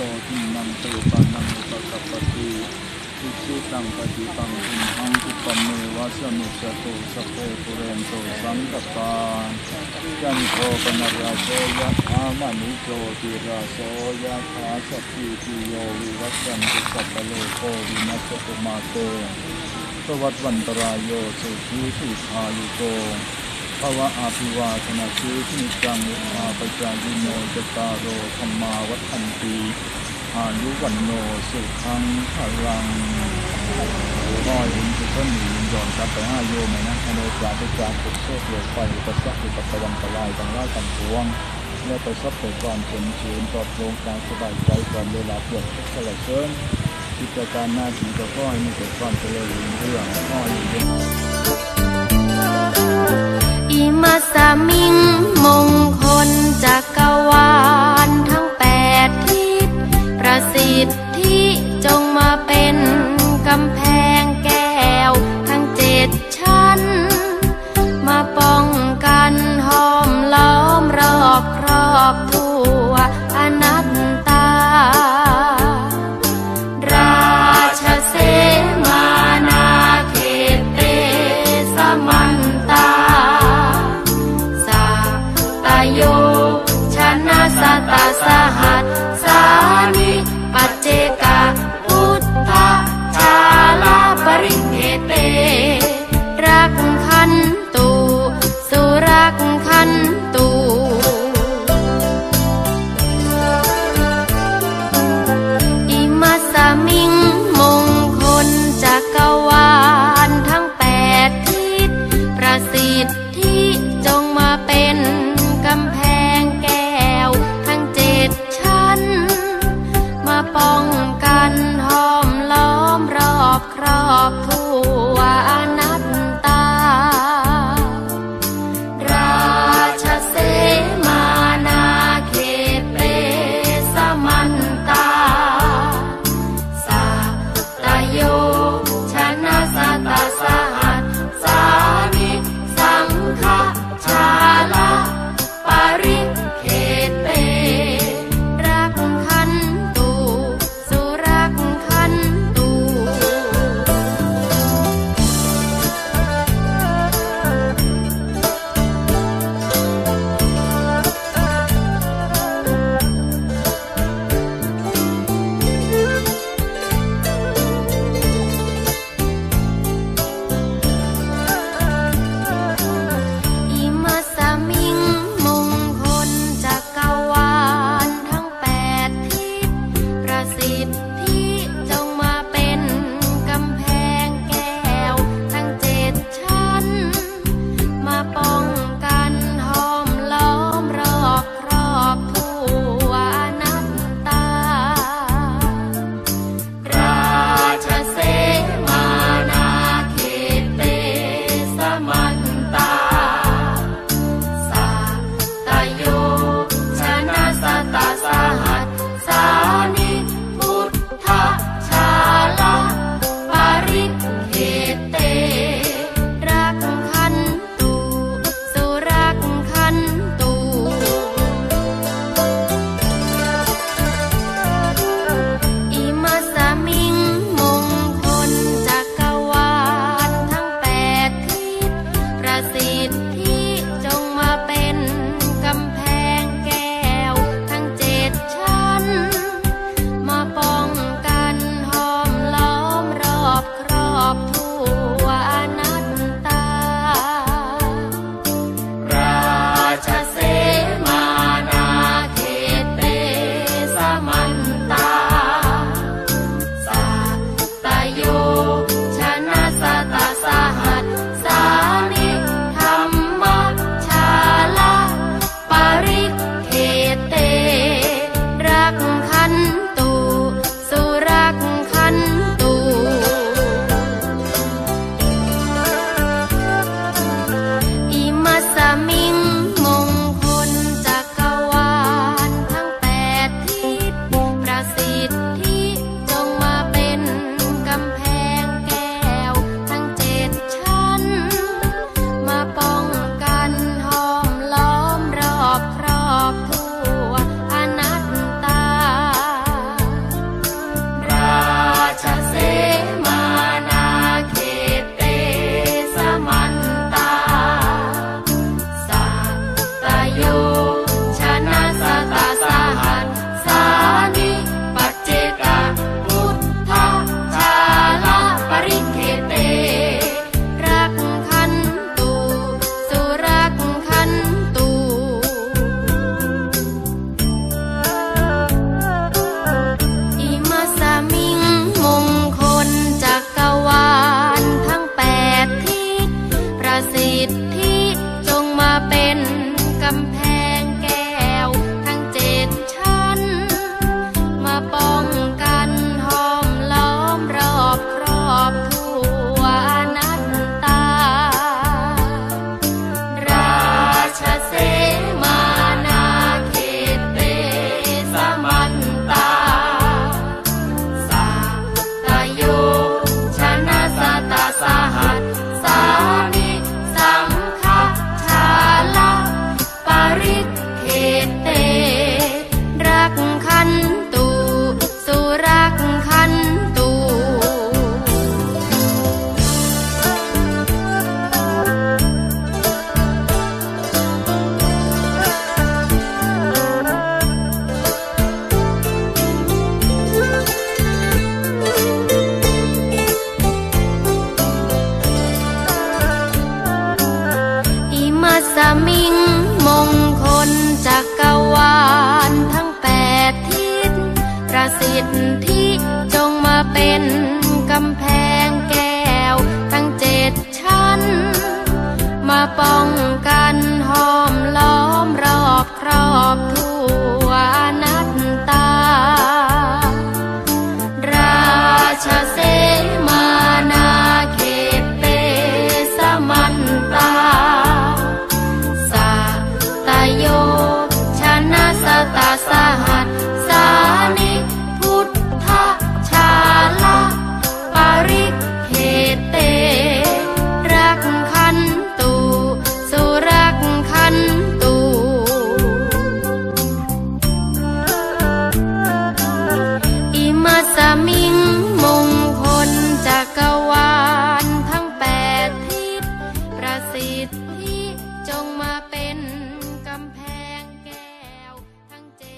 โตทินังเตปันนังอุปกัปปติอิชิตังปฏิปังอิหังคุปเมวะสมิจโตสพเพปุเรนโตสังกปปาจันโทปนราโสยะธามณิโจติราโสยะธาสัพพิติโยวิวัชันตุสัพพโลกโควินัสตุมาเตสวัสดวันตรายโยสุขีสุขายุโก ภวะอาภิวาธนาชีวิตจังวาปจายิโนจตารโรธรรมาวัฒนตีอายุวันโนสุขังพลังก็ยินจะต้นหนีย้อนกลับไปห้าโยมนะอเนกาตุจาตุโชคโลกไปปัสสักอุปตะวันตรายต่างล่าต่างพวงและไปซับไปก่อนผลชื้นปลอดโปร่งกางสบายใจก่อนเวลาปวดทุกข์สลายเชิญกิจการหน้าที่ก็ขอให้มีแต่ความเจริญรุ่งเรืองขอให้มีอิมา สมิงมงคลจากร ก see. สมิงมงคลจักรวาลทั้งแปดทิศประสิทธิจงมาเป็น